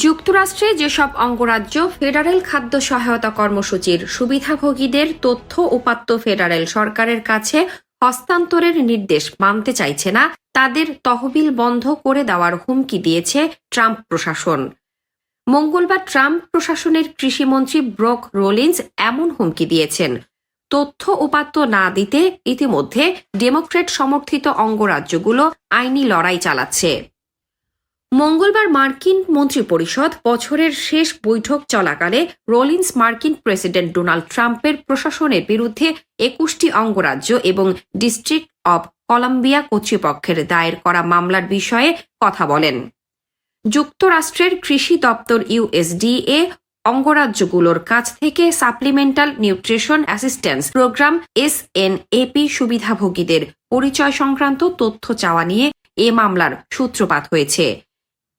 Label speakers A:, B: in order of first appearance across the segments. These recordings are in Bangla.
A: যুক্তরাষ্ট্রে যেসব অঙ্গরাজ্য ফেডারেল খাদ্য সহায়তা কর্মসূচির সুবিধাভোগীদের তথ্য উপাত্ত ফেডারেল সরকারের কাছে হস্তান্তরের নির্দেশ মানতে চাইছে না, তাদের তহবিল বন্ধ করে দেওয়ার হুমকি দিয়েছে ট্রাম্প প্রশাসন। মঙ্গলবার ট্রাম্প প্রশাসনের কৃষিমন্ত্রী ব্রক রোলিন্স এমন হুমকি দিয়েছেন, তথ্য উপাত্ত না দিতে ইতিমধ্যে ডেমোক্রেট সমর্থিত অঙ্গরাজ্যগুলো আইনি লড়াই চালাচ্ছে। মঙ্গলবার মার্কিন মন্ত্রিপরিষদ বছরের শেষ বৈঠক চলাকালে রোলিন্স মার্কিন প্রেসিডেন্ট ডোনাল্ড ট্রাম্পের প্রশাসনের বিরুদ্ধে একুশটি অঙ্গরাজ্য এবং ডিস্ট্রিক্ট অব কলাম্বিয়া কর্তৃপক্ষের দায়ের করা মামলার বিষয়ে কথা বলেন। যুক্তরাষ্ট্রের কৃষি দপ্তর ইউএসডিএ অঙ্গরাজ্যগুলোর কাছ থেকে supplemental nutrition assistance programme SNAP সুবিধাভোগীদের পরিচয় সংক্রান্ত তথ্য চাওয়া নিয়ে এ মামলার সূত্রপাত হয়েছে।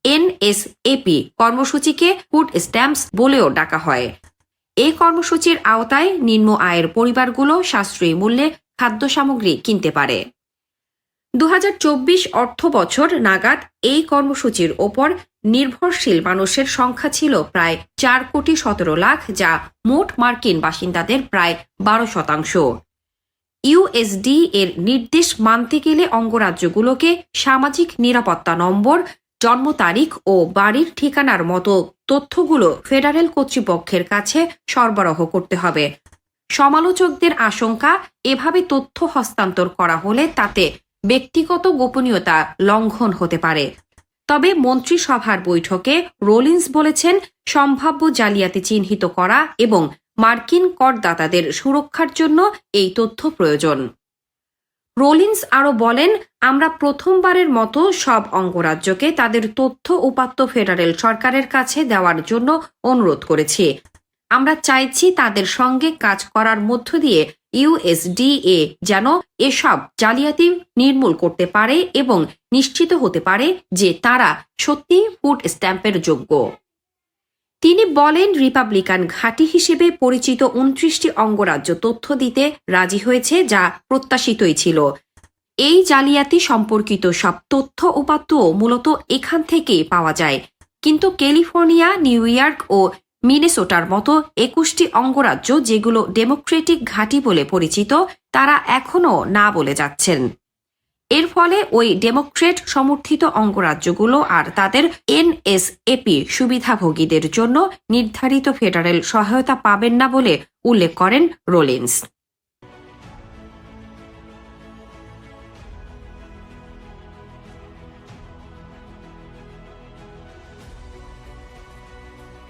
A: এনএসএপি কর্মসূচিকে ফুড স্ট্যাম্পস বলেও ডাকা হয়। এই কর্মসূচির আওতায় নিম্ন আয়ের পরিবারগুলো সাশ্রয়ী মূল্যে খাদ্য সামগ্রী কিনতে পারে। দু অর্থ বছর নাগাদ এই কর্মসূচির ওপর নির্ভরশীল মানুষের সংখ্যা ছিল প্রায় চার কোটি সতেরো লাখ, যা মোট মার্কিন বাসিন্দাদের প্রায় বারো শতাংশ। ইউএসডি এর নির্দেশ মানতে গেলে অঙ্গরাজ্যগুলোকে সামাজিক নিরাপত্তা নম্বর জন্ম তারিখ ও বাড়ির ঠিকানার মতো তথ্যগুলো ফেডারেল কর্তৃপক্ষের কাছে সরবরাহ করতে হবে। সমালোচকদের আশঙ্কা, এভাবে তথ্য হস্তান্তর করা হলে তাতে ব্যক্তিগত গোপনীয়তা লঙ্ঘন হতে পারে। তবে মন্ত্রিসভার বৈঠকে রোলিন্স বলেছেন, সম্ভাব্য জালিয়াতি চিহ্নিত করা এবং মার্কিন করদাতাদের সুরক্ষার জন্য এই তথ্য প্রয়োজন। রোলিন্স আরও বলেন, আমরা প্রথমবারের মতো সব অঙ্গরাজ্যকে তাদের তথ্য উপাত্ত ফেডারেল সরকারের কাছে দেওয়ার জন্য অনুরোধ করেছি। আমরা চাইছি তাদের সঙ্গে কাজ করার মধ্য দিয়ে ইউএসডিএ যেন এসব জালিয়াতি নির্মূল করতে পারে এবং নিশ্চিত হতে পারে যে তারা সত্যি ফুড স্ট্যাম্পের যোগ্য। তিনি বলেন, রিপাবলিকান ঘাঁটি হিসেবে পরিচিত উনত্রিশটি অঙ্গরাজ্য তথ্য দিতে রাজি হয়েছে যা প্রত্যাশিতই ছিল। এই জালিয়াতি সম্পর্কিত সব তথ্য উপাত্ত মূলত এখান থেকেই পাওয়া যায়। কিন্তু ক্যালিফোর্নিয়া, নিউ ইয়র্ক ও মিনেসোটার মতো একুশটি অঙ্গরাজ্য যেগুলো ডেমোক্রেটিক ঘাঁটি বলে পরিচিত, তারা এখনও না বলে যাচ্ছেন। এর ফলে ওই ডেমোক্রেট সমর্থিত অঙ্গরাজ্যগুলো আর তাদের এনএসএপি সুবিধাভোগীদের জন্য নির্ধারিত ফেডারেল সহায়তা পাবেন না বলে উল্লেখ করেন রোলিন্স।